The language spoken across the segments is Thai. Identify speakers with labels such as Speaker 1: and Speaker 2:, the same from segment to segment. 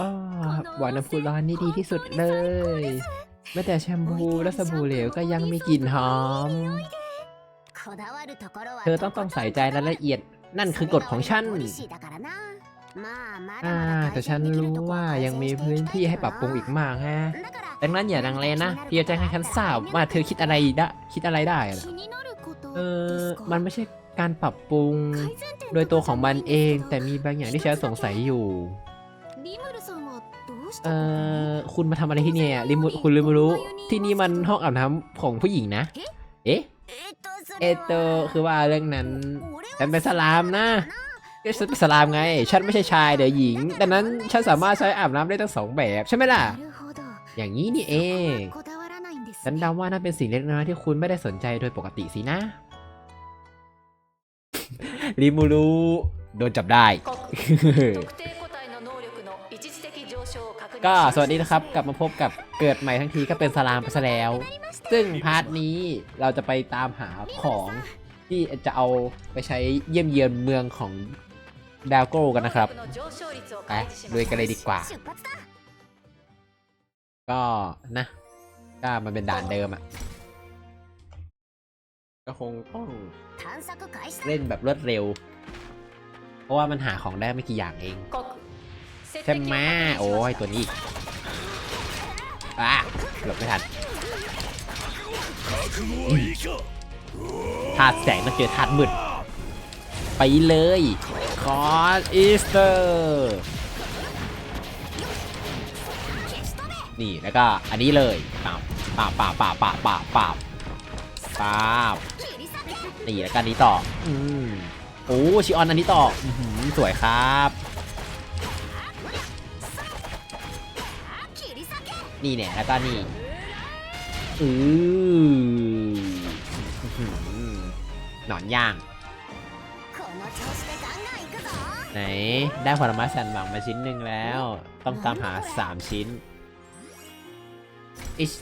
Speaker 1: อ้อหวานน้ำพุร้อนนี่ดีที่สุดเลย แม้แต่แชมพูและสบู่เหลวก็ยังมีกลิ่นหอม เธอต้องต้องใส่ใจรายละเอียด นั่นคือกฎของฉันอ่าแต่ฉันรู้ว่ายังมีพื้นที่ให้ปรับปรุงอีกมากฮะ ดังนั้นอย่าดังเลนะเพียงแจ้งให้ฉันทราบว่าเธอคิดอะไรได้คิดอะไรได้ล่ะเออมันไม่ใช่การปรับปรุง โดยตัวของมันเอง แต่มีบางอย่างที่ฉันสงสัยอยู่ เออคุณมาทำอะไรที่เนี่ยริมุคุณลืมรู้ที่นี่มันห้องอาบน้ำของผู้หญิงนะ เอ๊ะเอโตคือว่าเรื่องนั้นฉันเป็นสลามนะก็ฉันเป็นสลามไง ฉันไม่ใช่ชายเดี๋ยวหญิง ดังนั้นฉันสามารถใช้อาบน้ำได้ทั้งสองแบบใช่ไหมล่ะ อย่างนี้นี่เองฉันเดาว่าน่าเป็นสิ่งเล็กน้อยที่คุณไม่ได้สนใจโดยปกติสินะริมูรุโดนจับได้ ก็สวัสดีนะครับกลับมาพบกับเกิดใหม่ทั้งทีก็เป็นสลามไปซะแล้ว ซึ่งพาร์ทนี้เราจะไปตามหาของที่จะเอาไปใช้เยี่ยมเยียนเมืองของดาวโก้กันนะครับไปลุยกันเลยดีกว่า ก็นะก็มันเป็นด่านเดิมอะก็คงต้องเล่นแบบรวดเร็ว เพราะว่ามันหาของได้ไม่กี่อย่างเอง ใช่ไหมโอ้ยตัวนี้อีกอะหลบไม่ทันธาตุแสงต้องเจอธาตุมืดไปเลยคอนอีสเตอร์นี่แล้วก็อันนี้เลยป่าบป่าบป่าบป่าบป่าบป่าบป่าบป่าบนี่แล้วก็อันนี้ต่ออืมโอ้ชิออนอันนี้ต่ออื้อหือสวยครับ นี่เนี่ยแล้วก็นี่อืออื้อหือหนอนย่าง ไหน ได้ผลไม้สันหวังมาชิ้นหนึ่งแล้ว ต้องตามหา3ชิ้นอิช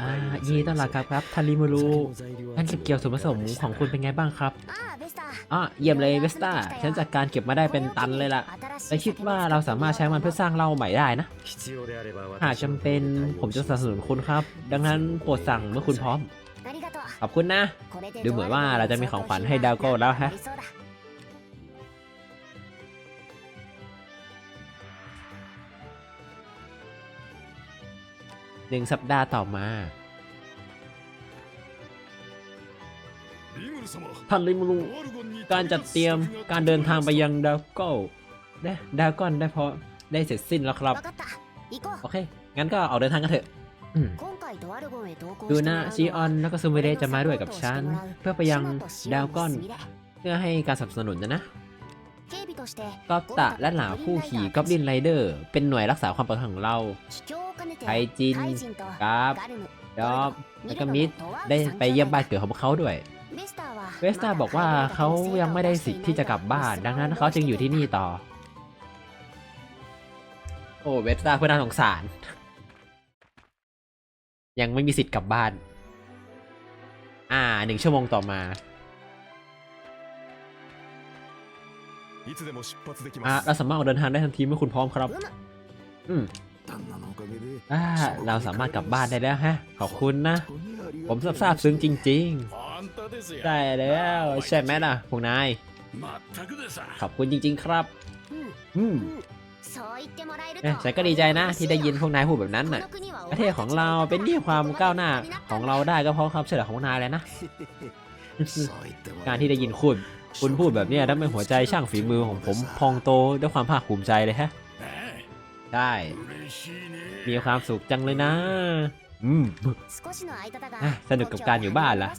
Speaker 1: อ่ายินดีต้อนรับครับครับทาริมูรุท่านเก็บเกี่ยวส่วนผสมของคุณเป็นไงบ้างครับอะเยี่ยมเลยเวสต้าฉันจัดการเก็บมาได้เป็นตันเลยล่ะและคิดว่าเราสามารถใช้มันเพื่อสร้างเหล้าใหม่ได้นะ หากจำเป็นผมจะสนับสนุนคุณครับ ดังนั้นโปรดสั่งเมื่อคุณพร้อม ขอบคุณนะ ดูเหมือนว่าเราจะมีของขวัญให้ดาวโก้แล้วฮะ หนึ่งสัปดาห์ต่อมา ท่านลิมูรุการจัดเตรียมการเดินทางไปยังดาวโก้นะดาวก้อนได้พอได้เสร็จสิ้นแล้วครับ โอเค งั้นก็ออกเดินทางกันเถอะอืมดูนะชิออนแล้วก็ซูมิเรจะมาด้วยกับฉัน เพื่อไปยังดาวก้อน เพื่อให้การสนับสนุนนะนะก็ตะและหลาผู้ขี่กอบลินไรเดอร์ เป็นหน่วยรักษาความปลอดภัยของเรา ไทจินกราฟดอบแล้วก็มิดได้ไปเยี่ยมบ้านเกิดของพวกเขาด้วยเวสตาบอกว่าเขายังไม่ได้สิทธิ์ที่จะกลับบ้าน ดังนั้นเขาจึงอยู่ที่นี่ต่อ โอ้เวสตาเพื่อนน่าสงสาร ยังไม่มีสิทธิ์กลับบ้าน อ่าหนึ่งชั่วโมงต่อมาอ่าเราสามารถออกเดินทางได้ทันทีเมื่อคุณพร้อมครับ อืม อ่าเราสามารถกลับบ้านได้แล้วฮะ ขอบคุณนะ ผมซาบซึ้งจริง ๆ ได้แล้ว ใช่ไหมล่ะพวกนาย ขอบคุณจริง ๆ ครับอืมเอ๊ะฉันก็ดีใจนะที่ได้ยินพวกนายพูดแบบนั้นน่ะ ประเทศของเราเป็นที่ความก้าวหน้าของเราได้ก็เพราะความเฉลียวของพวกนายเลยนะ การที่ได้ยินคุณ คุณพูดแบบเนี้ยทำให้หัวใจช่างฝีมือของผมพองโตด้วยความภาคภูมิใจเลยฮะ ได้ มีความสุขจังเลยนะ อืมอะสนุกกับการอยู่บ้านล่ะ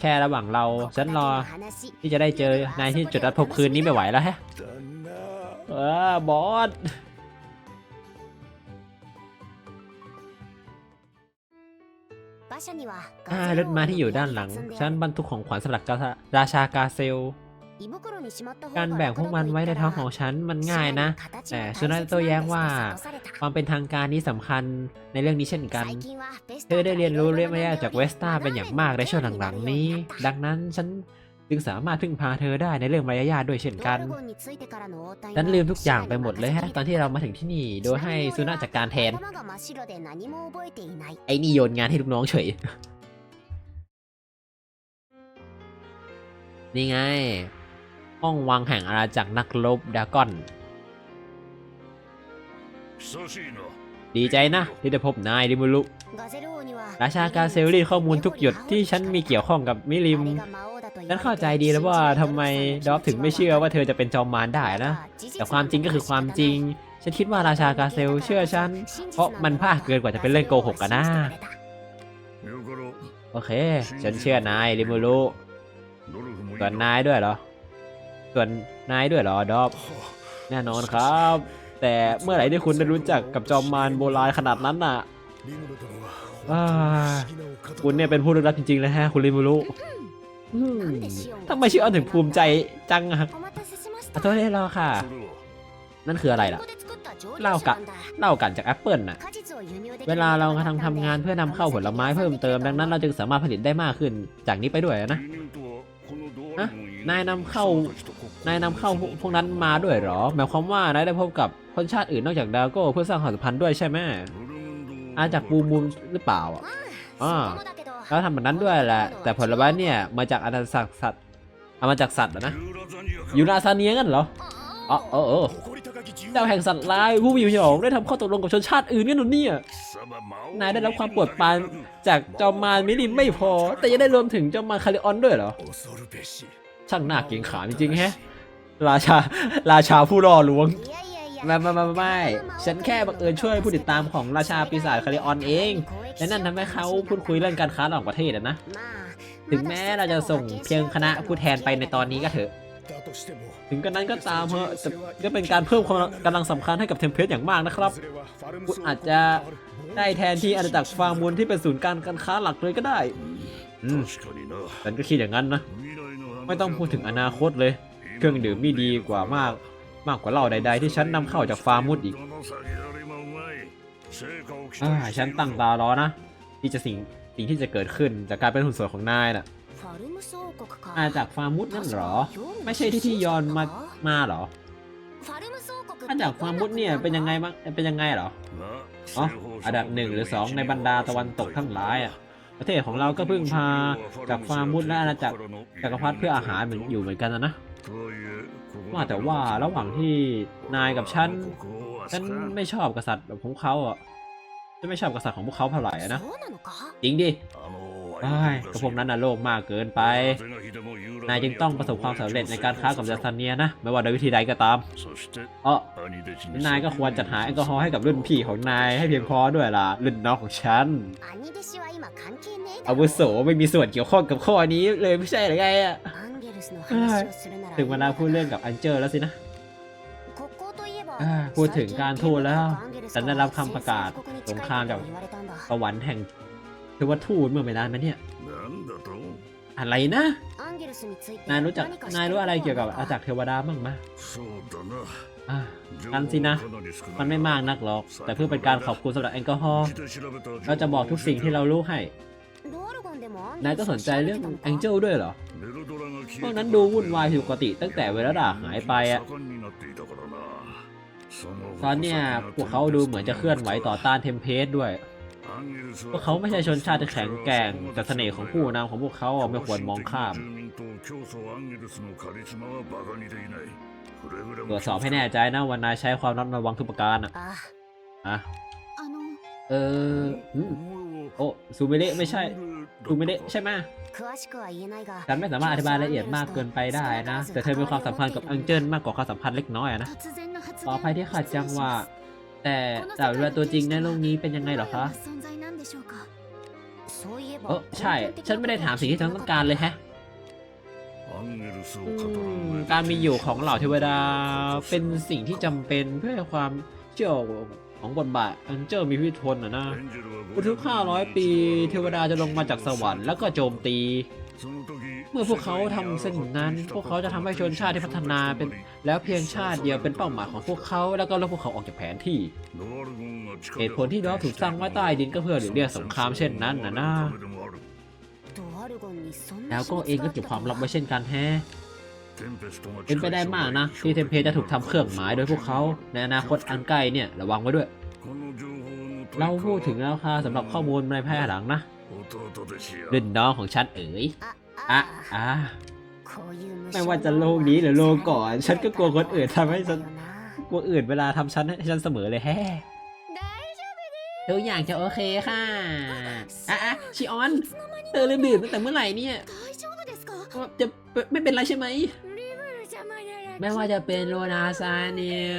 Speaker 1: แค่ระหว่างเรา ฉันรอ ที่จะได้เจอนายที่จุดนัดพบคืนนี้ไม่ไหวแล้วฮะเออบอสอ่ารถม้าที่อยู่ด้านหลัง ฉันบรรทุกของขวัญสำหรับการาชากาเซล การแบ่งพวกมันไว้ในท้องของฉันมันง่ายนะ แต่ซูนาโตแย้งว่า ความเป็นทางการนี้สำคัญในเรื่องนี้เช่นกัน เธอได้เรียนรู้เรื่องมารยาทจากเวสตาเป็นอย่างมากในช่วงหลังๆนี้ ดังนั้นฉันจึงสามารถพึ่งพาเธอได้ในเรื่องมารยาทด้วยเช่นกัน ฉันลืมทุกอย่างไปหมดเลยฮะ ตอนที่เรามาถึงที่นี่ โดยให้ซูนาจัดการแทน ไอ้นี่โยนงานให้ลูกน้องเฉย นี่ไง ห้องวังแห่งอาณาจักรนักรบดากอน ดีใจนะ ที่ได้พบนายดิมุลุราชาการเซลรีดข้อมูลทุกหยดที่ฉันมีเกี่ยวข้องกับมิริม ฉันเข้าใจดีแล้วว่าทำไมดอฟถึงไม่เชื่อว่าเธอจะเป็นจอมมารได้นะ แต่ความจริงก็คือความจริง ฉันคิดว่าราชากาเซลเชื่อฉัน เพราะมันพลาดเกินกว่าจะเป็นเรื่องโกหกกันนะโอเค ฉันเชื่อนายริมูรุส่วนนายด้วยเหรอ ส่วนนายด้วยเหรอดอฟแน่นอนครับ แต่เมื่อไหร่ที่คุณได้รู้จักกับจอมมารโบราณขนาดนั้นน่ะอ่าคุณเนี่ยเป็นผู้ลึกลับจริงๆเลยฮะคุณริมูรุอืมทำไมชื่ออันถึงภูมิใจจังอะขอโทษได้รอค่ะ นั่นคืออะไรล่ะเหล้ากะเล่ากันจากแอปเปิลน่ะ เวลาเรากำลังทำงานเพื่อนำเข้าผลไม้เพิ่มเติม ดังนั้นเราจึงสามารถผลิตได้มากขึ้น จากนี้ไปด้วยนะฮะ นายนำเข้านายนำเข้าพวกนั้นมาด้วยเหรอ หมายความว่านายได้พบกับคนชาติอื่นนอกจากดาโก้เพื่อสร้างความสัมพันธ์ด้วยใช่ไหมอาจากบูมบูมหรือเปล่าอะอ่าแล้วทำแบบนั้นด้วยแหละ แต่ผลไม้เนี่ยมาจากอาณาจักรสัตว์เอามาจากสัตว์เหรอนะยูนาซาเนียกันเหรออ๋อเออเจ้าแห่งสัตว์ร้ายผู้มีพยองได้ทำข้อตกลงกับชนชาติอื่นกันหนูเนี่ยนายได้รับความปรดปานจากจอมมารมิลินไม่พอ แต่ยังได้รวมถึงจอมมารคาริออนด้วยเหรอ ช่างน่าเกรงขามจริงๆแฮะ ราชา ราชาผู้รอลวงไม่ไม่ไม่ไม่ฉันแค่บังเอิญช่วยผู้ติดตามของราชาปีศาจคาริออนเอง และนั่นทำให้เขาพูดคุยเรื่องการค้าระหว่างประเทศอะนะ ถึงแม้เราจะส่งเพียงคณะผู้แทนไปในตอนนี้ก็เถอะ ถึงกันนั้นก็ตามเถอะแต่ก็เป็นการเพิ่มความกำลังสำคัญให้กับเทมเพลตอย่างมากนะครับคุณอาจจะได้แทนที่อาณาจักรฟาร์มูลที่เป็นศูนย์การการค้าหลักเลยก็ได้อืมฉันก็คิดอย่างนั้นนะ ไม่ต้องพูดถึงอนาคตเลย เครื่องดื่มนี่ดีกว่ามาก มากกว่าเหล้าใด ๆ ที่ฉันนำเข้าจากฟาร์มุดอีกอ่าฉันตั้งตารอนะที่จะสิ่งสิ่งที่จะเกิดขึ้นจากการเป็นหุ่นส่วนของนายน่ะอาจากฟาร์มุดนั่นเหรอ ไม่ใช่ที่ที่ยอนมามาเหรออาจากฟาร์มุดเนี่ยเป็นยังไงบ้างเป็นยังไงเหรออ๋ออันดับหนึ่งหรือสองในบรรดาตะวันตกทั้งหลายอะ ประเทศของเราก็พึ่งพาจากฟาร์มุดและอาณาจักรจักรพรรดิเพื่ออาหารเหมือนอยู่เหมือนกันนะนะว่าแต่ว่าระหว่างที่นายกับฉัน ฉันไม่ชอบกษัตริย์แบบของเขาอะฉันไม่ชอบกษัตริย์ของพวกเขาเท่าไหร่อะนะ จริงดิ ไอ้ายก็พวกนั้นน่ะโลภมากเกินไป นายจึงต้องประสบความสำเร็จในการค้ากับยาซาเนียนะ ไม่ว่าโดยวิธีใดก็ตามเออนายก็ควรจัดหาแอลกอฮอล์ให้กับรุ่นพี่ของนายให้เพียงพอด้วยล่ะ รุ่นน้องของฉัน อาวุโสไม่มีส่วนเกี่ยวข้องกับข้อนี้เลยไม่ใช่หรือไงอะถึงเวลาพูดเรื่องกับอันเจอร์แล้วสินะอ่าพูดถึงการทูตแล้ว ฉันได้รับคำประกาศสงครามจากสวรรค์แห่ง เทวทูตเมื่อไม่นานมาเนี่ย อะไรนะ นายรู้จัก นายรู้อะไรเกี่ยวกับอาจักรเทวดาบ้างไหมอ่างั้นสินะ มันไม่มากนักหรอก แต่เพื่อเป็นการขอบคุณสำหรับแอลกอฮอล์ เราจะบอกทุกสิ่งที่เรารู้ให้ นายก็สนใจเรื่องแองเจิลด้วยเหรอ พวกนั้นดูวุ่นวายผิดปกติตั้งแต่เวลาด่าหายไปอะตอนเนี้ยพวกเขาดูเหมือนจะเคลื่อนไหวต่อต้านเทมเพสด้วย พวกเขาไม่ใช่ชนชาติที่แข็งแกร่ง แต่เสน่ห์ของผู้นำของพวกเขาอะไม่ควรมองข้ามตรวจสอบให้แน่ใจนะวันนายใช้ความระวังทุกประการอะอะเอออืมโอ้ซูเมเละไม่ใช่ซูเมเละใช่ไหมฉันไม่สามารถอธิบายรายละเอียดมากเกินไปได้นะ แต่เธอมีความสัมพันธ์กับอังเจิลมากกว่าความสัมพันธ์เล็กน้อยอะนะขออภัยที่ขัดจังหวะ แต่แต่เวลาตัวจริงในโลกนี้เป็นยังไงเหรอคะเออใช่ ฉันไม่ได้ถามสิ่งที่ฉันต้องการเลยแฮะอืมการมีอยู่ของเหล่าเทวดาเป็นสิ่งที่จำเป็นเพื่อให้ความเชื่อของบทบาทอันเจอร์มีพิทนอะนะทุกๆ500ปี เทวดาจะลงมาจากสวรรค์แล้วก็โจมตี เมื่อพวกเขาทำเช่นนั้น พวกเขาจะทำให้ชนชาติที่พัฒนาเป็น แล้วเพียงชาติเดียวเป็นเป้าหมายของพวกเขาแล้วก็ลบพวกเขาออกจากแผนที่เหตุผลที่ดอฟถูกสร้างไว้ใต้ดินก็เพื่อหลีกเลี่ยงสงครามเช่นนั้นนะนะแล้วก็เองก็เก็บความลับไว้เช่นกันแฮะเป็นไปได้มากนะ ที่เทมเพจะถูกทำเครื่องหมายโดยพวกเขาในอนาคตอันใกล้เนี่ยระวังไว้ด้วย เราพูดถึงแล้วค่ะสำหรับข้อมูลในภายหลังนะรุ่นน้องของฉันเอ๋ย อะอะไม่ว่าจะโลกนี้หรือโลกก่อน ฉันก็กลัวคนอื่นทำให้ฉันกลัวอื่นเวลาทำฉันให้ฉันเสมอเลยแฮะทุกอย่างจะโอเคค่ะอะอะชิออน เธอลืมดื่มตั้งแต่เมื่อไหร่เนี่ยจะไม่เป็นไรใช่ไหมไม่ว่าจะเป็นโลนาซาเนีย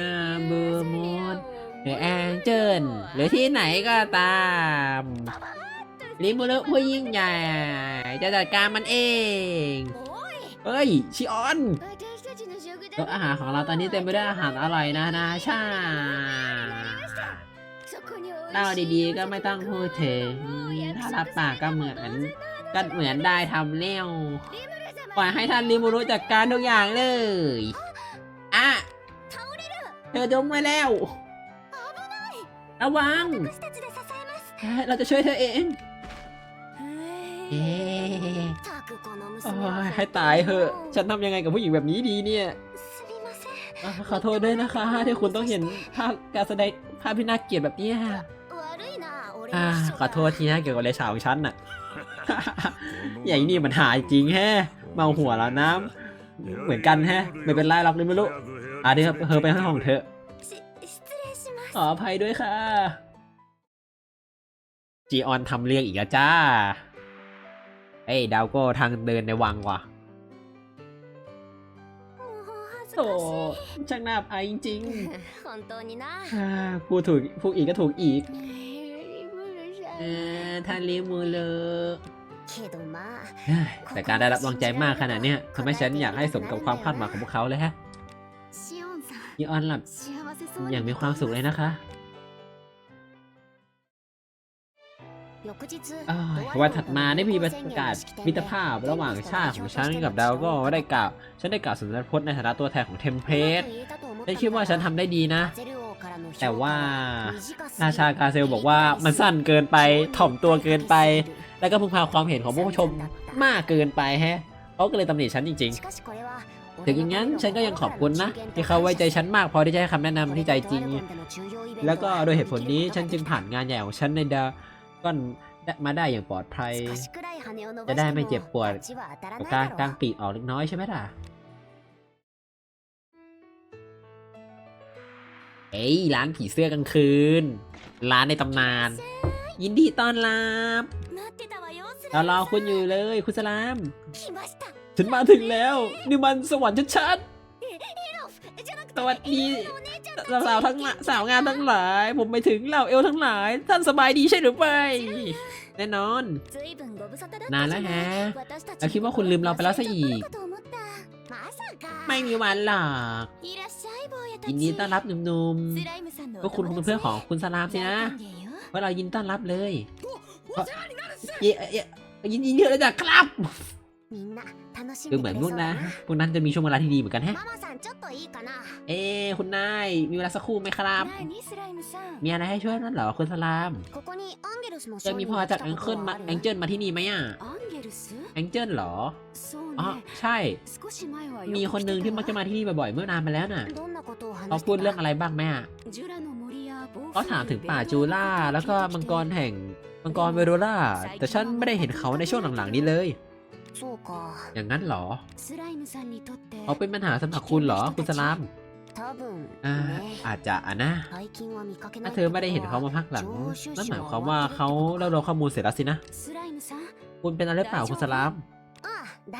Speaker 1: เบอร์มูดหรือแองเจิลหรือที่ไหนก็ตาม ลิมูรุผู้ยิ่งใหญ่จะจัดการมันเอง เฮ้ย ชิออนโต๊ะอาหารของเราตอนนี้เต็มไปด้วยอาหารอร่อยนะนะชาเล่าดีๆก็ไม่ต้องพูดถึงถ้ารับปากก็เหมือนก็เหมือนได้ทำเลี้ยวปล่อยให้ท่านลิมูรุจัดการทุกอย่างเลย อะ เธอจมไว้แล้ว ระวัง เราจะช่วยเธอเอง เอ๊ะโอ้ยให้ตายเถอะ ฉันทำยังไงกับผู้หญิงแบบนี้ดีเนี่ยอะขอโทษด้วยนะคะ ที่คุณต้องเห็นภาพการแสดงภาพที่น่าเกลียดแบบเนี้ยอ่าขอโทษทีนะเกี่ยวกับเลสาวของฉันน่ะ อย่างนี้มันหายจริงแฮะเมาหัวแล้วน้ำเหมือนกันแฮะ ไม่เป็นไรหรอกเลยไม่รู้อะเดี๋ยวเธอไปห้องเถอะขออภัยด้วยค่ะ จีออนทำเรื่องอีกแล้วจ้าเอ้ยดาวก็ทางเดินในวังว่ะโอ้ช่างน่าอายจริงๆอ่าพูดถูกพูดอีกก็ถูกอีกเออท่านลิมูเลอเฮ้ยแต่การได้รับรองใจมากขนาดเนี้ยทำให้ฉันอยากให้สมกับความคาดหวังของพวกเขาเลยฮะจีออนหลับอย่างมีความสุขเลยนะคะ วันถัดมาได้มีประกาศมิตรภาพระหว่างชาติของฉันกับดาวก็ได้กล่าว ฉันได้กล่าวสุนทรพจน์ในฐานะตัวแทนของเทมเพลตฉันคิดว่าฉันทำได้ดีนะ แต่ว่าราชากาเซลบอกว่ามันสั้นเกินไปถ่อมตัวเกินไป แล้วก็พึ่งพาความเห็นของผู้ชมมากเกินไปแฮะเขาก็เลยตำหนิฉันจริง ๆ ถึงอย่างนั้นฉันก็ยังขอบคุณนะ ที่เขาไว้ใจฉันมากพอที่จะให้คำแนะนำที่ใจจริง แล้วก็โดยเหตุผลนี้ฉันจึงผ่านงานใหญ่ของฉันในดา ก้อนมาได้อย่างปลอดภัย
Speaker 2: จะได้ไม่เจ็บปวด
Speaker 1: กับการกางปีกออกเล็กน้อยใช่ไหมล่ะ เอ้ยร้านผีเสื้อกลางคืน ร้านในตำนาน ยินดีต้อนรับเรารอคุณอยู่เลยคุณสลาม ฉันมาถึงแล้ว นี่มันสวรรค์ชัดๆ สวัสดีสาวๆทั้งหลายสาวงามทั้งหลาย ผมไปถึงเหล่าเอลทั้งหลาย ท่านสบายดีใช่หรือไม่แน่นอน
Speaker 2: นานแล้วแฮะ
Speaker 1: เราคิดว่าคุณลืมเราไปแล้วซะอีก ไม่มีวันหรอกยินดีต้อ
Speaker 2: น
Speaker 1: รับหนุ่ม
Speaker 2: ๆ
Speaker 1: พวกคุณคงเป็นเพื่อนของคุณสลามสินะว่าเรายินต้อนรับเลยยินดีเยอะเลยจ้ะครับ
Speaker 2: ดู
Speaker 1: ดู
Speaker 2: เห
Speaker 1: เห
Speaker 2: มื
Speaker 1: มื
Speaker 2: อ
Speaker 1: อนน
Speaker 2: พ
Speaker 1: พ
Speaker 2: ว
Speaker 1: ว
Speaker 2: ก
Speaker 1: ก
Speaker 2: นะ
Speaker 1: นะพวกนั้นจะมีช่วงเวลาที่ดีเหมือนกันแฮะ
Speaker 2: เอ๊
Speaker 1: เอ้คุณนาย มีเวลาสักครู่ไหมครับ มีอะไรให้ช่วยนั่นเหรอคุณสลาม
Speaker 2: จะ
Speaker 1: จะ
Speaker 2: มี
Speaker 1: มี
Speaker 2: พ
Speaker 1: พ
Speaker 2: อ
Speaker 1: อ
Speaker 2: จา
Speaker 1: จากก
Speaker 2: แอ
Speaker 1: แองง
Speaker 2: เกิ
Speaker 1: เกิ
Speaker 2: ล
Speaker 1: ล
Speaker 2: มา
Speaker 1: มา
Speaker 2: แอ
Speaker 1: แองง
Speaker 2: เจิ
Speaker 1: เจิ
Speaker 2: ล
Speaker 1: ล
Speaker 2: มา
Speaker 1: มาที่นี่ไหมอะ แองเจิลเหรอ อ๋
Speaker 2: อ๋
Speaker 1: อ
Speaker 2: อ
Speaker 1: ใช่
Speaker 2: มี
Speaker 1: มี
Speaker 2: ค
Speaker 1: คนน
Speaker 2: ห
Speaker 1: ห
Speaker 2: นึ่
Speaker 1: นึ่
Speaker 2: ง
Speaker 1: ง
Speaker 2: ที่
Speaker 1: ที่
Speaker 2: มั
Speaker 1: มั
Speaker 2: ก
Speaker 1: ก
Speaker 2: จะ
Speaker 1: จะ
Speaker 2: มา
Speaker 1: มา
Speaker 2: ที่
Speaker 1: ที่
Speaker 2: นี่
Speaker 1: นี่บ่อยๆ เมื่อนานมาแล้วน่ะ
Speaker 2: เขา
Speaker 1: เขา
Speaker 2: พู
Speaker 1: พู
Speaker 2: ด
Speaker 1: ด
Speaker 2: เรื่
Speaker 1: เรื่
Speaker 2: อ
Speaker 1: องง
Speaker 2: อะ
Speaker 1: อะไรไรบ้างไหมอะ
Speaker 2: เขา
Speaker 1: เขา
Speaker 2: ถา
Speaker 1: ถามม
Speaker 2: ถึ
Speaker 1: ถึ
Speaker 2: ง
Speaker 1: ง
Speaker 2: ป่า
Speaker 1: ป่า
Speaker 2: จู
Speaker 1: จู
Speaker 2: ล่า
Speaker 1: ล่า
Speaker 2: แล้
Speaker 1: แล้วว
Speaker 2: ก็
Speaker 1: ก็
Speaker 2: มั
Speaker 1: มั
Speaker 2: ง
Speaker 1: ง
Speaker 2: ก
Speaker 1: ก
Speaker 2: ร
Speaker 1: ร
Speaker 2: แห่
Speaker 1: แห่
Speaker 2: ง
Speaker 1: งมังกรเวโรล่า แต่ฉันไม่ได้เห็นเขาในช่วงหลังๆนี้เลย อย่างนั้นเหรอ
Speaker 2: เขา
Speaker 1: เขา
Speaker 2: เป็น
Speaker 1: เป็นปัญหาสำหรับคุณเหรอ คุณสลามอ่า
Speaker 2: อา
Speaker 1: อาจจะอะนะ
Speaker 2: ถ้า
Speaker 1: ถ้า
Speaker 2: เธ
Speaker 1: เธ
Speaker 2: อ
Speaker 1: อ
Speaker 2: ไม่
Speaker 1: ไม่
Speaker 2: ได้
Speaker 1: ได้
Speaker 2: เห็
Speaker 1: เห็
Speaker 2: น
Speaker 1: น
Speaker 2: เขา
Speaker 1: เขา
Speaker 2: มา
Speaker 1: มา
Speaker 2: พั
Speaker 1: พั
Speaker 2: ก
Speaker 1: ก
Speaker 2: ห
Speaker 1: ห
Speaker 2: ลั
Speaker 1: ลั
Speaker 2: ง
Speaker 1: ง
Speaker 2: นั่
Speaker 1: นั่
Speaker 2: น
Speaker 1: น
Speaker 2: หมาม
Speaker 1: หายยความม
Speaker 2: คาวว่า
Speaker 1: ว่า
Speaker 2: เขา
Speaker 1: เขา
Speaker 2: เรา
Speaker 1: เล่า
Speaker 2: เรา
Speaker 1: เราข้อมูลเสร็จแล้วสินะ คุณเป็นอะไรหรือเปล่าคุณสลาม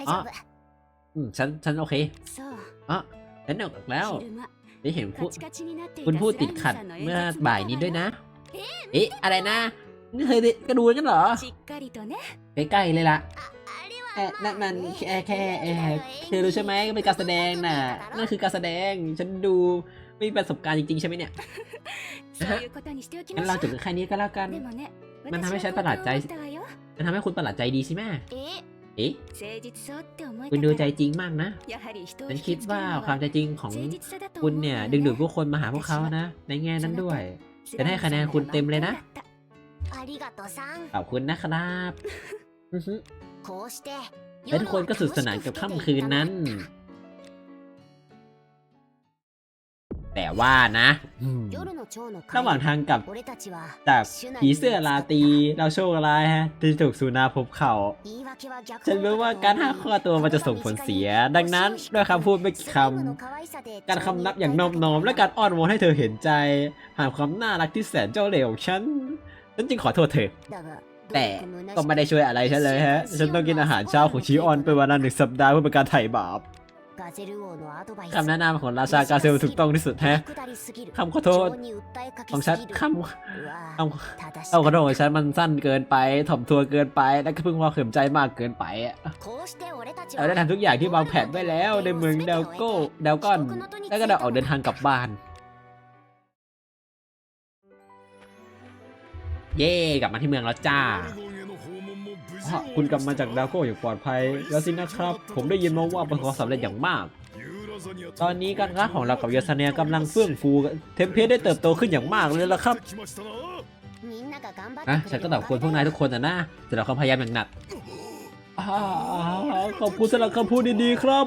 Speaker 2: อ๋อ
Speaker 1: อืมฉัน ฉันโอเคอ๋อฉันออกแล้วได้เห็นพูดคุณพูดติดขัดเมื่อบ่ายนี้ด้วยนะ เอ๊ะ อะไรนะนี่เธอได้กระดูกันเหรอใกล้ๆเลยล่ะ แอะนั่นมันแอะแค่แอะเธอรู้ใช่ไหมก็เป็นการแสดงน่ะนั่นคือการแสดงฉันดูไม่มีประสบการณ์จริงๆใช่ไหมเนี่ยงั้นเราจบแค่นี้ก็แล้วกัน มันทำให้ฉันประหลาดใจ มันทำให้คุณประหลาดใจดีใช่ไหมเอ๊ะคุณดูใจจริงมากนะ ฉันคิดว่าความใจจริงของคุณเนี่ย ดึงดูดผู้คนมาหาพวกเขานะ ในแง่นั้นด้วยจะได้คะแนนคุณเต็มเลยนะ ขอบคุณนะครับ และทุกคนก็สุดสนานกับค่ำคืนนั้น แต่ว่านะ ระหว่างทางกับจากผีเสื้อลาตี เราโชคร้ายฮะ ที่ถูกซูนาพบเขา ฉันรู้ว่าการห้าข้อตัวมันจะส่งผลเสีย ดังนั้นด้วยคำพูดไม่กี่คำ การคำนับอย่างนอบน้อม และการอ้อนวอนให้เธอเห็นใจ หาความน่ารักที่แสนเจ้าเล่ห์ขฉัน ฉันจึงขอโทษเธอ แต่ก็ไม่ได้ช่วยอะไรฉันเลยฮะ ฉันต้องกินอาหารเช้าของชีออนเป็นเวลาหนึ่งสัปดาห์เพื่อเป็นการไถ่บาปคำแนะนำของราชากาเซลถูกต้องที่สุดแฮะคำขอโทษของฉันคำคำเอาขอโทษของฉันมันสั้นเกินไปถ่อมตัวเกินไป และก็เพิ่งว่าเขิมใจมากเกินไปอะเราได้ทำทุกอย่างที่วางแผนไว้แล้วในเมืองเดลโก้เดลกอน แล้วก็ได้ออกเดินทางกลับบ้าน เย่กลับมาที่เมืองแล้วจ้าอะคุณกลับมาจากดาวโก้อย่างปลอดภัย แล้วสินะครับ ผมได้ยินมาว่าประสบความสำเร็จอย่างมาก ตอนนี้การค้าของเรากับยาสเนียกำลังเฟื่องฟู เทมเพสได้เติบโตขึ้นอย่างมากเลยละครับอะฉันก็ต้องขอบคุณพวกนายทุกคนนะนะสำหรับความพยายามอย่างหนักอ่าขอบคุณสำหรับคำพูดดีๆครับ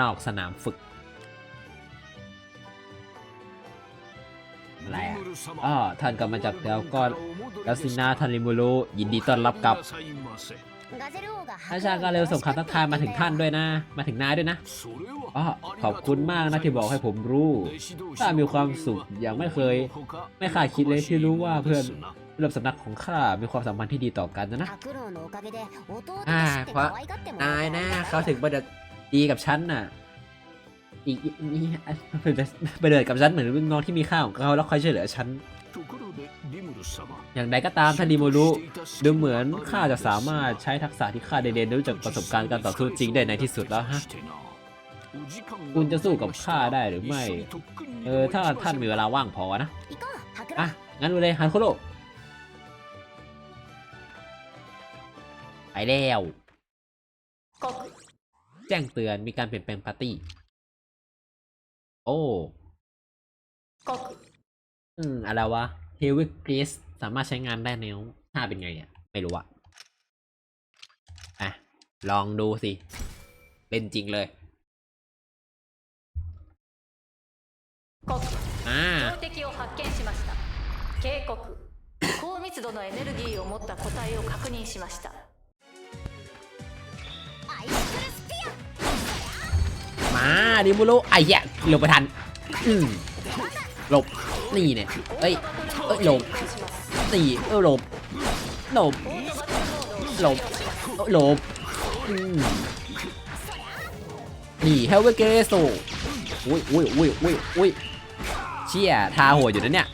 Speaker 1: นอกสนามฝึกอะไรอะอ้อท่านกลับมาจากดาวก้อนแล้วสินะทันริมูรุยินดีต้อนรับกับราชากาเร็วส่งคำทักทายมาถึงท่านด้วยนะ มาถึงนายด้วยนะอ้อขอบคุณมากนะที่บอกให้ผมรู้ข้ามีความสุขอย่างไม่เคย ไม่คาดคิดเลยที่รู้ว่าเพื่อนร่วมสำนักของข้ามีความสัมพันธ์ที่ดีต่อกันนะนะอ่าเพราะนายนะเขาถึงไปเด ดีกับฉันน่ะ อีกอีกนี่ไปเดินไปเดินกับฉันเหมือนรุ่นน้องที่มีค่าของเขาแล้วคอยช่วยเหลือฉันอย่างใดก็ตามท่านดิโมรุดูเหมือนข้าจะสามารถใช้ทักษะที่ข้าได้เรียนรู้จากประสบการณ์การต่อสู้จริงได้ในที่สุดแล้วฮะคุณจะสู้กับข้าได้หรือไม่ เออถ้าท่านมีเวลาว่างพอนะ อะ งั้นดูเลยฮันโคโรไปแล้ว แจ้งเตือนมีการเปลี่ยนแปลงปาร์ตี้ โอ้ อืม อะไรวะเฮวิกริสสามารถใช้งานได้แนวถ้าเป็นไงอ่ะ ไม่รู้อะอ่ะ ลองดูสิ เป็นจริงเลย อ่า
Speaker 3: 標的を発見しました警告高密度のエネルギーを持った個体を確認しました
Speaker 1: มาดิมูรุไอ้แย่หลบไปทันอืมหลบนี่เนี่ยเอ้ยเอ้ยหลบนี่เออหลบหลบหลบเอ้ยหลบนี่เฮลเวเกโซอุ้ยอุ้ยอุ้ยอุ้ยอุ้ยเชี่ยทาหัวอยู่นะเนี่ย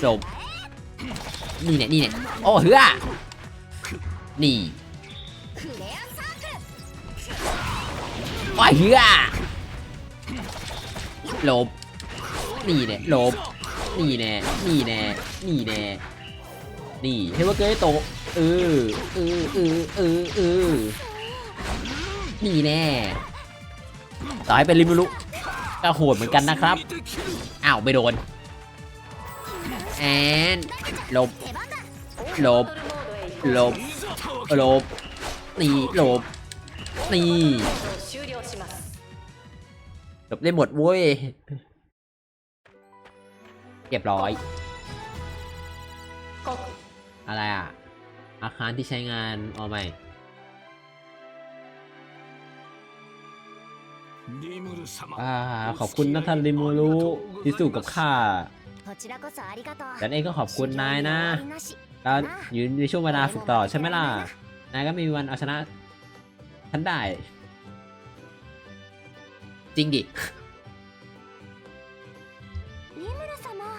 Speaker 1: หลบนี่เนี่ยนี่เนี่ยโอ้เฮือนี่โอ้เฮือ หลบนี่แน่หลบนี่แน่นี่แน่นี่แน่นี่เทว่าเกยโตเออเออเออเออเออนี่แน่ต่อให้เป็นริมลุก็โหดเหมือนกันนะครับอ้าวไม่โดนแอนหลบหลบหลบหลบนี่หลบนี่ หลบได้หมดเว้ยเรียบร้อย
Speaker 3: 告
Speaker 1: อะไรอะ อาคารที่ใช้งานเอาใหม่อ่าขอบคุณนะท่านริมูรุที่สู้กับข้าฉันเองก็ขอบคุณนายนะแล้วอยู่ในช่วงเวลาฝึกต่อใช่ไหมล่ะ นายก็ไมมีวันเอาชนะฉันได้ จริงดิ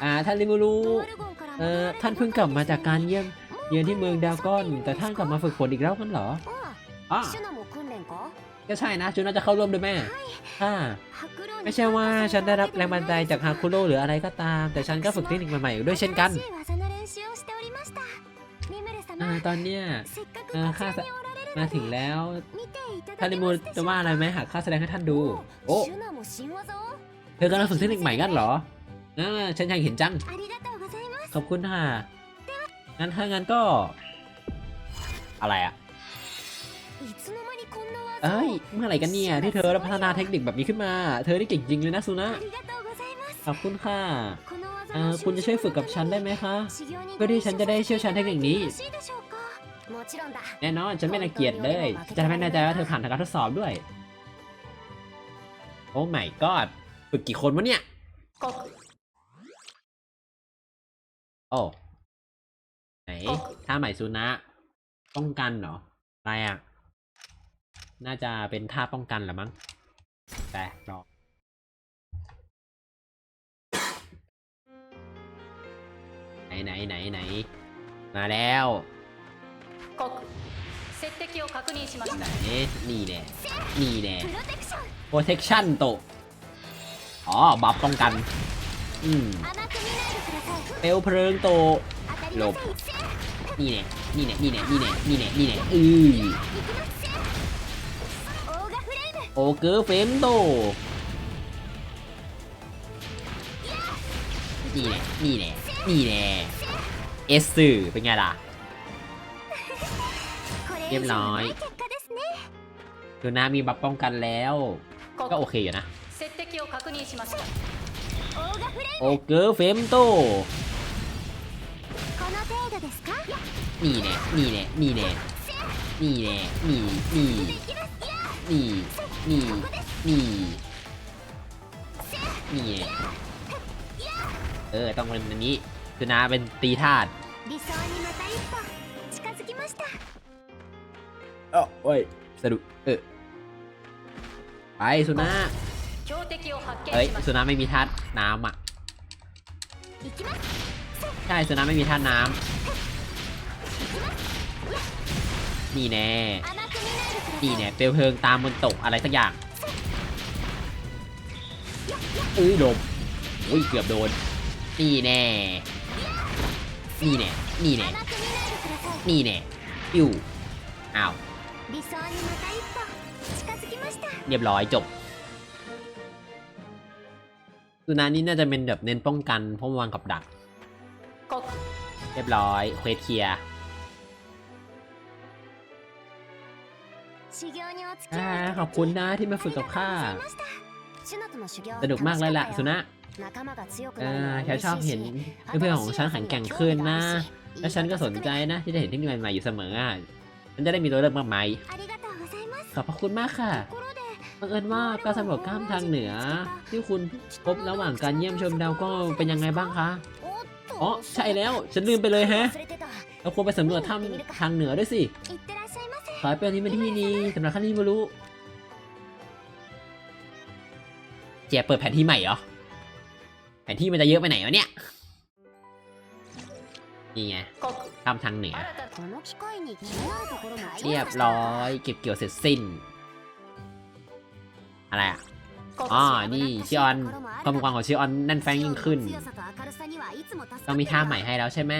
Speaker 1: อ่าท่านริมูรุเอ่อท่านเพิ่งกลับมาจากการเยี่ยมเยือนที่เมืองดาวก้อน แต่ท่านกลับมาฝึกฝนอีกแล้วกันเหรออ๋อก็ใช่นะจูน่าจะเข้าร่วมด้วยแม่ค่ะไม่ใช่ว่าฉันได้รับแรงบันดาลใจจากฮาคุโร่หรืออะไรก็ตาม แต่ฉันก็ฝึกเทคนิคใหม่ๆด้วยเช่นกันอ่าตอนเนี้ยเออข้าจะ มาถึงแล้วทาริมูจะว่าอะไรไหมหากข้าแสดงให้ท่านดู โอ้เธอกำลังฝึกเทคนิคใหม่งั้นเหรออ่าฉันอยากเห็นจัง ขอบคุณค่ะงั้นถ้างั้นก็ อะไรอะเอ้ย เมื่อไหร่กันเนี่ยที่เธอได้พัฒนาเทคนิคแบบนี้ขึ้นมา เธอนี่เก่งจริงเลยนะซูนะขอบคุณค่ะเอ่อคุณจะช่วยฝึกกับฉันได้ไหมคะ เพื่อที่ฉันจะได้เชี่ยวชาญเทคนิคนี้ แน่นอนฉันไม่รังเกียจเลย จะทำให้แน่ใจว่าเธอผ่านการทดสอบด้วย โอ้ my god ฝึกกี่คนวะเนี่ย
Speaker 3: 国
Speaker 1: โอ้ไหนท่าใหม่ซูนะ ป้องกันเหรอ อะไรอะ น่าจะเป็นท่าป้องกันแหละมั้ง แต่รอไหนไหนไหนไหนมาแล้ว
Speaker 3: 国接敵を確認しまし
Speaker 1: ไหน
Speaker 3: た
Speaker 1: นี่แน่ นี่แน่ protection โตะอ๋อ บัฟป้องกัน อืมเปลวเพลิงโตะ หลบ นี่แน่ นี่แน่ นี่แน่ นี่แน่ นี่แน่ นี่แน่อือโอเกอร์เฟมโต นี่แน่ นี่แน่ นี่แน่ เอสสื่อเป็นไงล่ะ เรียบร้อย ดูนะมีบัฟป้องกันแล้ว ก็โอเคอยู่นะ โอเคเฟมโต นี่แน่นี่แน่นี่แน่นี่แน่นี่นี่นี่นี่นี่นี่เออ ต้องเป็นอันนี้คือนาเป็นตีธาตุ เอ้าโอ้ยสะดุดเออไปสุนาเฮ้ยสุนาไม่มีท่าตุน้ำอะใช่สุนาไม่มีท่าตุน้ำนี่แน่นี่แน่เปลวเพลิงตามบนตกอะไรสักอย่างอุ้ยโดนอุ้ยเกือบโดนนี่แน่นี่แน่นี่แน่นี่แน่อยู่อ้าว เรียบร้อยจบสุนานี่น่าจะเป็นแบบเน้นป้องกันเพราะวางกับดัก
Speaker 3: 国
Speaker 1: เรียบร้อยเควสเคลียร์อ่าขอบคุณนะที่มาฝึกกับข้าสนุกมากเลยล่ะสุนะเออฉันชอบเห็นเพื่อนๆของฉันแข็งแกร่งขึ้นนะ และฉันก็สนใจนะที่จะเห็นเทคนิคใหม่ๆอยู่เสมอ อะฉันจะได้มีตัวเลือกมากมายขอบพระคุณมากค่ะบังเอิญว่าการสำรวจข้ามทางเหนือ ที่คุณพบระหว่างการเยี่ยมชมดาวก็เป็นยังไงบ้างคะอ๋อใช่แล้วฉันลืมไปเลยแฮะเราควรไปสำรวจถ้ำทางเหนือด้วยสิขอให้เป็นที่เป็นที่นี้สำหรับขั้นที่ไม่รู้เจียเปิดแผนที่ใหม่เหรอแผนที่มันจะเยอะไปไหนวะเนี่ย นี่ไงทำทางเหนือ เรียบร้อยเก็บเกี่ยวเสร็จสิ้น อะไรอะอ๋อ นี่ชิออนความกว้างของชิออนนั่นแฟงยิ่งขึ้น ต้องมีท่าใหม่ให้แล้วใช่ไหม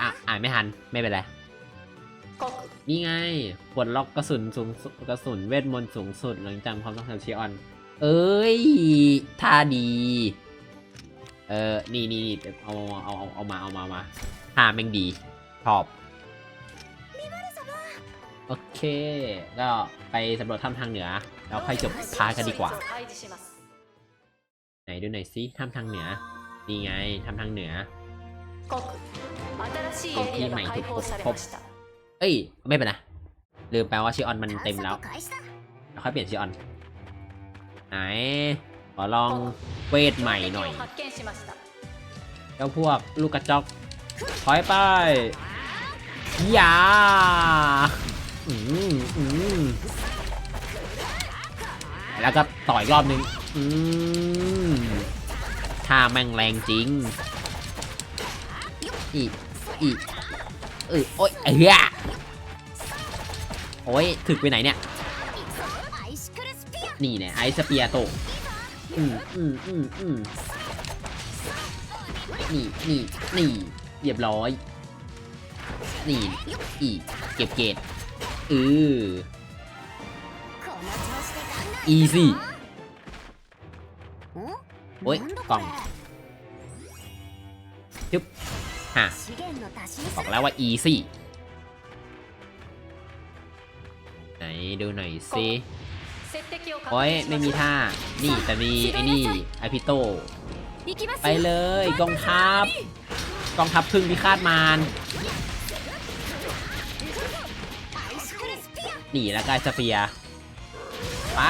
Speaker 1: อะอ่านไม่ทัน ไม่เป็นไร นี่ไงปลดล็อกกระสุนสูงกระสุนเวทมนต์สูงสุดหลังจากความต้องการชิออน เอ้ย ท่าดี เออ นี่นี่เอาเอาเอาเอามา เอามามา ห้าแม่งดีชอบ โอเค ก็ไปสำรวจถ้ำทางเหนือ แล้วค่อยจบพาร์ทกันดีกว่า ไหนดูหน่อยสิถ้ำทางเหนือนี่ไงถ้ำทางเหนือ
Speaker 3: ของที่ใหม่ถูกพบ
Speaker 1: เอ้ย ไม่เป็นนะลืมแปลว่าชิออนมันเต็มแล้วแล้วค่อยเปลี่ยนชิออน ไหน ขอลองเวทใหม่หน่อยเจ้าพวกลูกกระจก ถอยไปอย่าอืมอืมแล้วก็ต่อยรอบนึง อืมท่าแม่งแรงจริง อีอีเออโอ๊ยไอ้เหี้ยโอ้ยถึกไปไหนเนี่ย นี่เนี่ยไอสเปียโต อืมอืมอืมอืมนี่นี่นี่ เรียบร้อย นี่อีเก็บเกตอืออีซี่โอ้ยกล่องทึบฮะบอกแล้วว่าอีซี่ไหนดูหน่อยสิโอ้ยไม่มีท่า นี่แต่มีไอ้นี่ไอพิโต ไปเลยกองทัพ กองทัพพึ่งพิฆาตมารหนีแล้วก็สเปียไป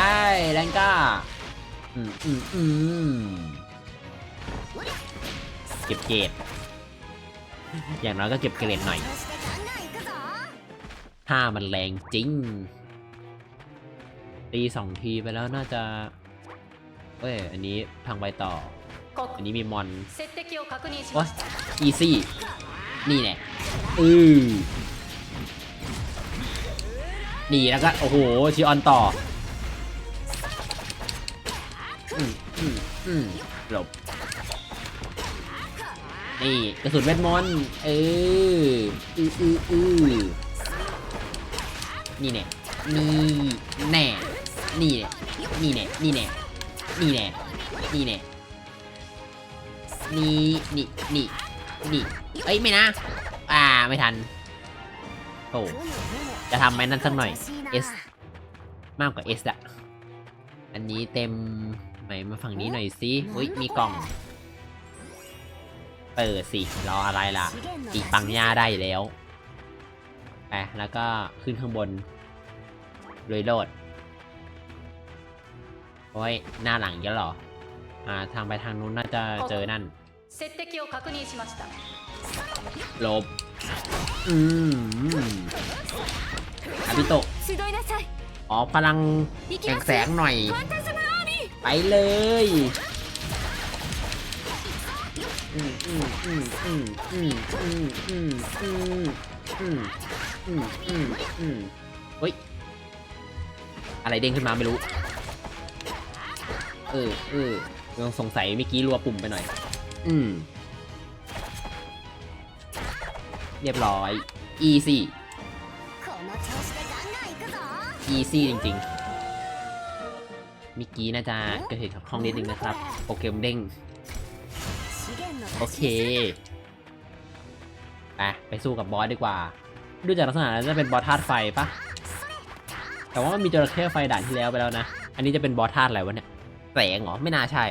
Speaker 1: แลนก้าอืมอืมอืมเก็บเกรดอย่างน้อยก็เก็บเกรดหน่อยถ้ามันแรงจริง ตีสองทีไปแล้วน่าจะเอ้ย อันนี้ทางไปต่อ อันนี้มีมอนโอ้อีซี่ นี่แน่อือดีแล้วก็ โอ้โห ชิออนต่อ อืมอืมอืมหลบ นี่กระสุนเวทมอนเอออืออืออือนี่แน่นี่แน่ นี่แน่ นี่แน่ นี่แน่ นี่แน่ นี่แน่ นี่นี่นี่นี่เอ้ยไม่นะ อ่าไม่ทันโอ้จะทำไหมนั่นสักหน่อย S มากกว่า S อะอันนี้เต็มไหนมาฝั่งนี้หน่อยสิอุ้ยมีกล่อง เปิดสิ รออะไรล่ะ อีปังยาได้แล้วไปแล้วก็ขึ้นข้างบนรวยโลดโอ้ย หน้าหลังเยอะหรอ่าทางไปทางนู้นน่าจะเจอนั่นลบอืมอาบิโตะอ๋อพลังแข่งแสงหน่อย ไปเลยอืมอืมอืมอืมอืมอืมอืมอืมอืมอืมเฮ้ย อะไรเด้งขึ้นมาไม่รู้ เออเออ ต้องสงสัยเมื่อกี้รัวปุ่มไปหน่อย อืม เรียบร้อย easy easy จริงๆเมื่อกี้น่าจะเกิดเหตุขัดข้องนิดนึงนะครับโอเคมเด้ง โอเค ไป ไปสู้กับบอสดีกว่า ดูจากลักษณะแล้วจะเป็นบอสธาตุไฟปะแต่ว่ามันมีจระเข้ไฟด่านที่แล้วไปแล้วนะ อันนี้จะเป็นบอสธาตุอะไรวะเนี่ย แสงเหรอ ไม่น่าใช่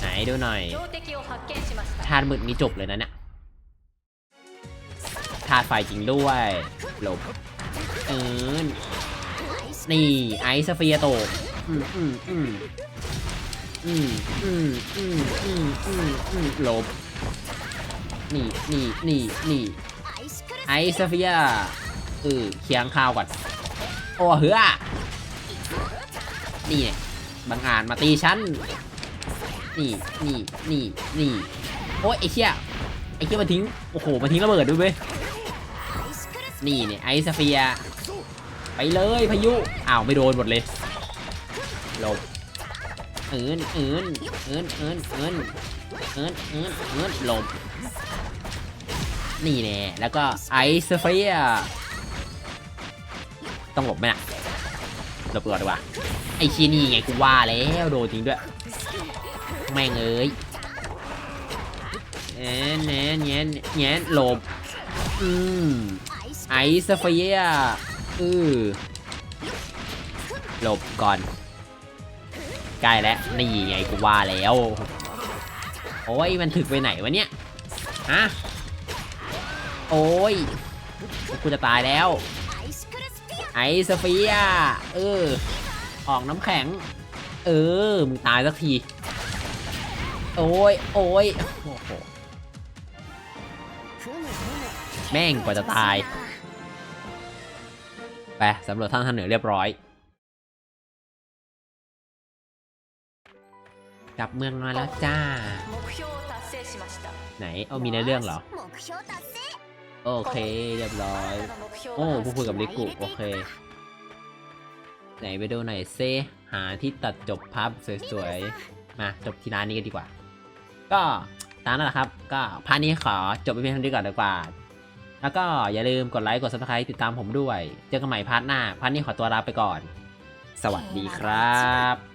Speaker 1: ไหนดูหน่อยธาตุมืดมีจบเลยนะเนี่ยธาตุไฟจริงด้วยหลบเออนี่ไอซ์สเฟียโตอืมอืมอืมอืมอืมอืมอืมอืมอืมหลบนี่นี่นี่นี่ไอซ์สเฟียเออเคียงข้าวก่อนโอ้เหือนี่เนี่ย บางอานมาตีฉัน นี่นี่นี่นี่โอ้ยไอ้เชี่ยไอ้เชี่ยมันทิ้ง โอ้โห มันทิ้งระเบิดด้วยเว้ย นี่เนี่ยไอซ์สเฟีย ไปเลยพายุ อ้าวไม่โดนหมดเลยลบเอินเอินเอินเอินเอินเอินเอินเอินลบ นี่เนี่ยแล้วก็ไอซ์สเฟีย ต้องหลบไหมน่ะหลบก่อนดีกว่า ไอ้ชีนี่ไงกูว่าแล้วโดนจริงด้วย แม่งเอ้ยแง่แง่แง่แง่หลบ อืมไอซ์เฟียอือหลบก่อน ใกล้แล้ว นี่ไงกูว่าแล้ว โอ้ย มันถึกไปไหนวะเนี่ย ฮะ โอ้ย กูจะตายแล้ว ไอซ์เฟียเออ ออกน้ำแข็ง เออ มึงตายสักที โอ้ย โอ้ยโอโแม่งกว่าจะตาย ไปสำรวจทางทางเหนือเรียบร้อย กลับเมืองน้อยแล้วจ้า ไหน เอามีในเรื่องเหรอ โอเค เรียบร้อย โอ้
Speaker 3: พู
Speaker 1: ดคุยกับลิกุ โอเค ไหนไปดูหน่อยเซหาที่ตัดจบพับสวยๆ มาจบที่ร้านนี้กันดีกว่า ก็ตามนั้นแหละครับ ก็พาร์ทนี้ขอจบไปเพียงเท่านี้ก่อนดีกว่า แล้วก็อย่าลืมกดไลค์กด subscribe ติดตามผมด้วย เจอกันใหม่พาร์ทหน้า พาร์ทนี้ขอตัวลาไปก่อน สวัสดีครับ